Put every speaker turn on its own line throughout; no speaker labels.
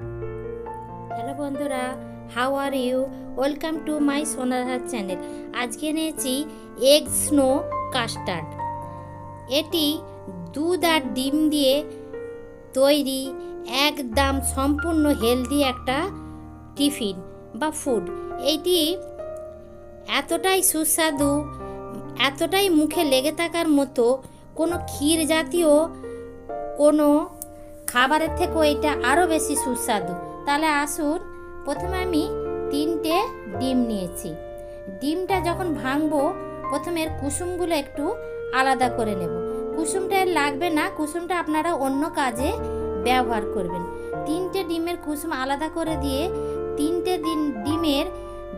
Hello বন্ধুরা how are you welcome to my Sonarhat channel আজকে নিয়েছি এগ স্নো কাস্টার্ড এটি দুধ আর ডিম দিয়ে তৈরি একদম সম্পূর্ণ হেলদি একটা টিফিন বা ফুড এইটি এতটাই সুস্বাদু, এতটাই মুখে লেগে থাকার মতো কোনো ক্ষীর জাতীয় কোনো খাবারের থেকেও এটা আরও বেশি সুস্বাদু। তাহলে আসুন, প্রথমে আমি তিনটে ডিম নিয়েছি। ডিমটা যখন ভাঙবো, প্রথমে এর কুসুমগুলো একটু আলাদা করে নেব। কুসুমটা লাগবে না, কুসুমটা আপনারা অন্য কাজে ব্যবহার করবেন। তিনটে ডিমের কুসুম আলাদা করে দিয়ে তিনটে দিন ডিমের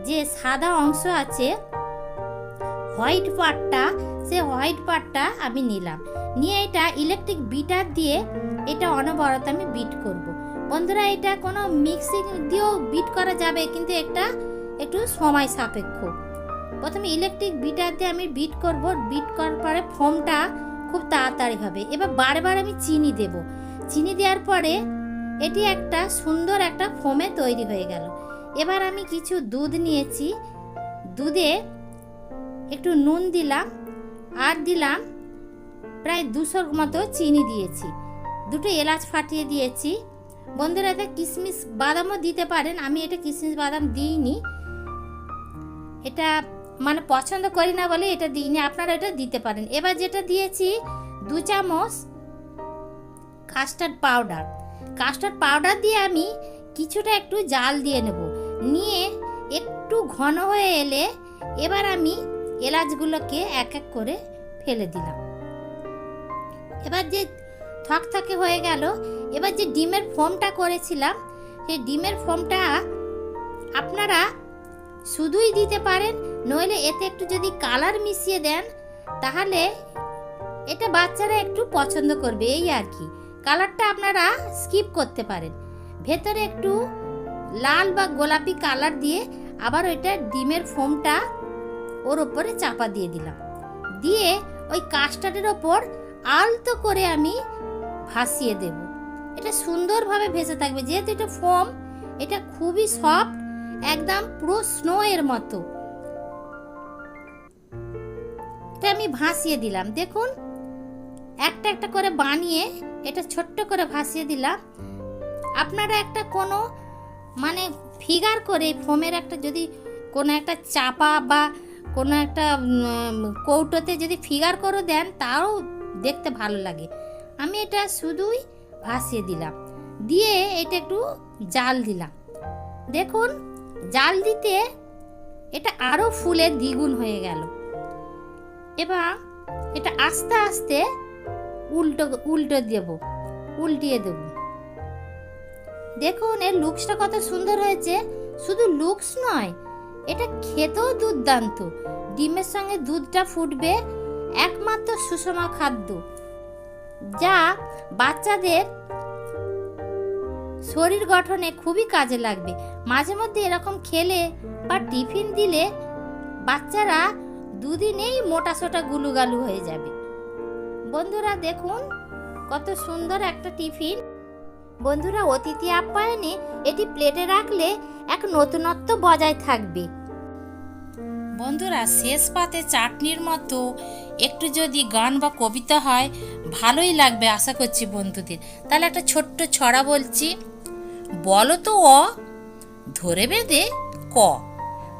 যে সাদা অংশ আছে হোয়াইট পার্টটা সে হোয়াইট পার্টটা আমি নিলাম। নিয়ে এটা ইলেকট্রিক বিটার দিয়ে এটা অনবরত আমি বিট করব। বন্ধুরা, এটা কোনো মিক্সিং দিয়েও বিট করা যাবে, কিন্তু এটা একটু সময় সাপেক্ষ। প্রথমে ইলেকট্রিক বিটার দিয়ে আমি বিট করব। বিট করার পরে ফোমটা খুব তাড়াতাড়ি হবে। এবার বারবার আমি চিনি দেব। চিনি দেওয়ার পরে এটি একটা সুন্দর একটা ফোমে তৈরি হয়ে গেল। এবার আমি কিছু দুধ নিয়েছি। দুধে একটু নুন দিলাম আর দিলাম প্রায় দুশোর মতো চিনি দিয়েছি। দুটো এলাচ ফাটিয়ে দিয়েছি। বন্ধুরা এতে কিশমিশ বাদামও দিতে পারেন। আমি এটা কিশমিশ বাদাম দিইনি। এটা মানে পছন্দ করি না বলে এটা দিইনি। আপনারা এটা দিতে পারেন। এবার যেটা দিয়েছি, দু চামচ কাস্টার্ড পাউডার। কাস্টার্ড পাউডার দিয়ে আমি কিছুটা একটু জাল দিয়ে নেব। নিয়ে একটু ঘন হয়ে এলে এবার আমি এলাচগুলোকে এক এক করে ফেলে দিলাম। এবার যে থকথকে হয়ে গেল, এবার যে ডিমের ফোমটা করেছিলাম, সেই ডিমের ফোমটা আপনারা শুধুই দিতে পারেন, নইলে এতে একটু যদি কালার মিশিয়ে দেন, তাহলে এটা বাচ্চারা একটু পছন্দ করবে, এই আর কি। কালারটা আপনারা স্কিপ করতে পারেন। ভেতরে একটু লাল বা গোলাপি কালার দিয়ে আবার ওইটা ডিমের ফোমটা ওর ওপরে চাপা দিয়ে দিলাম। দিয়ে ওই কাস্টার্ডের ওপর আলতো করে আমি ভাসিয়ে দেব। এটা সুন্দরভাবে ভেসে থাকবে। যেহেতু এটা ফোম, এটা খুবই সফট, একদম পুরো স্নো এর মতো। এটা আমি ভাসিয়ে দিলাম। দেখুন, একটা একটা করে বানিয়ে এটা ছোট্ট করে ভাসিয়ে দিলাম। আপনারা একটা কোনো মানে ফিগার করে ফোমের একটা যদি কোনো একটা চাপা বা কোনো একটা কৌটোতে যদি ফিগার করে দেন, তাও দেখতে ভালো লাগে। আমি এটা শুধুই ভাসিয়ে দিলাম। দিয়ে এটা একটু জাল দিলাম। দেখুন, জাল দিতে এটা আরও ফুলে দ্বিগুণ হয়ে গেল। এবার এটা আস্তে আস্তে উল্টো উল্টো দেব, উল্টিয়ে দেব। দেখুন, এর লুকসটা কত সুন্দর হয়েছে। শুধু লুকস নয় এটা খেতেও দুর্দান্ত। ডিমের সঙ্গে দুধটা ফুটবে একমাত্র সুষম খাদ্য। যা বাচ্চাদের শরীর গঠনে খুবই কাজে লাগবে। মাঝে মধ্যে এরকম খেলে বা টিফিন দিলে বাচ্চারা দুদিনেই মোটা সোটা গুলুগালু হয়ে যাবে। বন্ধুরা, দেখুন কত সুন্দর একটা টিফিন। বন্ধুরা, অতিথি আপ্যায়নে এটি প্লেটে রাখলে এক নতুনত্ব বজায় থাকবে। বন্ধুরা, শেষ পাতে চাটনির মতো একটু যদি গান বা কবিতা হয়, ভালোই লাগবে আশা করছি বন্ধুদের। তাহলে একটা ছোট্ট ছড়া বলছি। বলো তো অ, ধরে বেঁধে ক,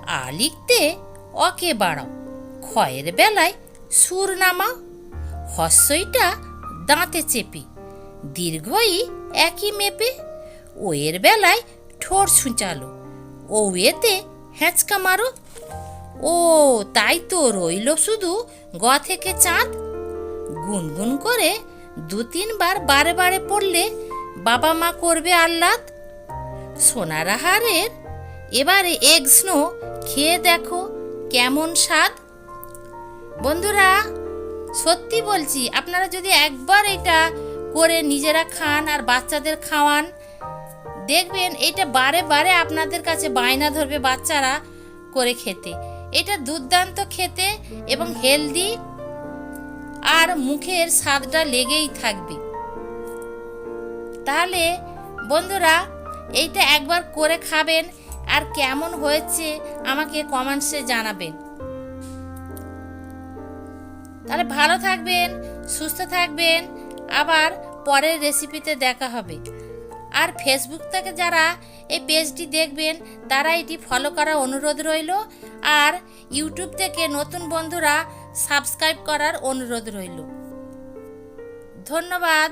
আ লিখতে অকে বাড়াও। ক্ষয়ের বেলায় সুর নামাও, হস্যইটা দাঁতে চেপে। দীর্ঘই একই মেপে ও এর বেলায় ঠোঁট ছুঁচালো ও এতে হ্যাঁচকা মারো ও, তাই তো রইল শুধু গ থেকে চাঁদ। গুনগুন করে দু তিনবার বারে বারে পড়লে বাবা মা করবে আহ্লাদ। সোনারাহারের এবারে এগ স্নো, খেয়ে দেখো কেমন স্বাদ। বন্ধুরা, সত্যি বলছি, আপনারা যদি একবার এটা করে নিজেরা খান আর বাচ্চাদের খাওয়ান, দেখবেন এটা বারে বারে আপনাদের কাছে বায়না ধরবে বাচ্চারা করে খেতে। এটা দুর্দান্ত খেতে এবং হেলদি আর মুখের স্বাদটা লেগেই থাকবে। তাহলে বন্ধুরা, এইটা একবার করে খাবেন আর কেমন হয়েছে আমাকে কমেন্টসে জানাবেন। তাহলে ভালো থাকবেন, সুস্থ থাকবেন, আবার পরের রেসিপিতে দেখা হবে। আর ফেসবুক থেকে যারা এই পেজটি দেখবেন, তারা এটি ফলো করার অনুরোধ রইল। আর ইউটিউব থেকে নতুন বন্ধুরা সাবস্ক্রাইব করার অনুরোধ রইল। ধন্যবাদ।